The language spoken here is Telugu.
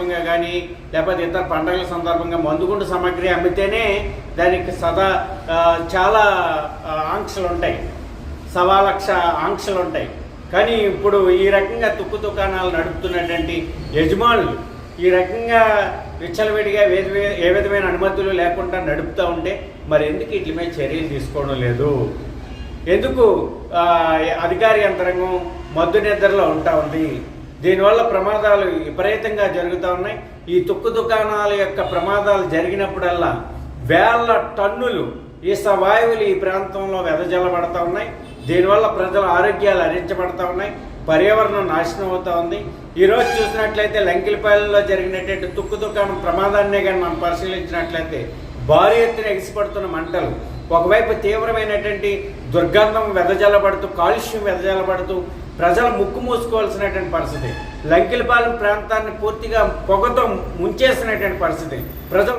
సందర్భంగా కానీ లేకపోతే ఇతర పండుగల సందర్భంగా మందుగుండు సామాగ్రి అమ్మితేనే దానికి సదా చాలా ఆంక్షలు ఉంటాయి సవా లక్ష ఆంక్షలు ఉంటాయి కానీ ఇప్పుడు ఈ రకంగా తుక్కు దుకాణాలు నడుపుతున్నటువంటి యజమానులు ఈ రకంగా విచ్చలవిడిగా ఏ విధమైన అనుమతులు లేకుండా నడుపుతూ ఉంటే మరి ఎందుకు వీటి మీద చర్యలు తీసుకోవడం లేదు? ఎందుకు ఆ, అధికార యంత్రాంగం మద్దు నిద్రలో ఉంటా ఉంది? దీనివల్ల ప్రమాదాలు విపరీతంగా జరుగుతూ ఉన్నాయి. ఈ తుక్కు దుకాణాల యొక్క ప్రమాదాలు జరిగినప్పుడల్లా వేల టన్నులు ఈ సవాయువులు ఈ ప్రాంతంలో వెదజల్లబడతా ఉన్నాయి. దీనివల్ల ప్రజల ఆరోగ్యాలు హరించబడతా ఉన్నాయి. పర్యావరణం నాశనం అవుతా ఉంది. ఈరోజు చూసినట్లయితే లంకిలిపాలెంలో జరిగినటువంటి తుక్కు దుకాణం ప్రమాదాన్నే కానీ మనం పరిశీలించినట్లయితే భారీ ఎత్తున ఎగిసిపడుతున్న మంటలు ఒకవైపు తీవ్రమైనటువంటి దుర్గంధం వెదజల్లబడుతూ కాలుష్యం వెదజల్లబడుతూ ప్రజలు ముక్కు మూసుకోవాల్సినటువంటి పరిస్థితి. లంకిలపాలెం ప్రాంతాన్ని పూర్తిగా పొగతో ముంచేసినటువంటి పరిస్థితి. ప్రజలు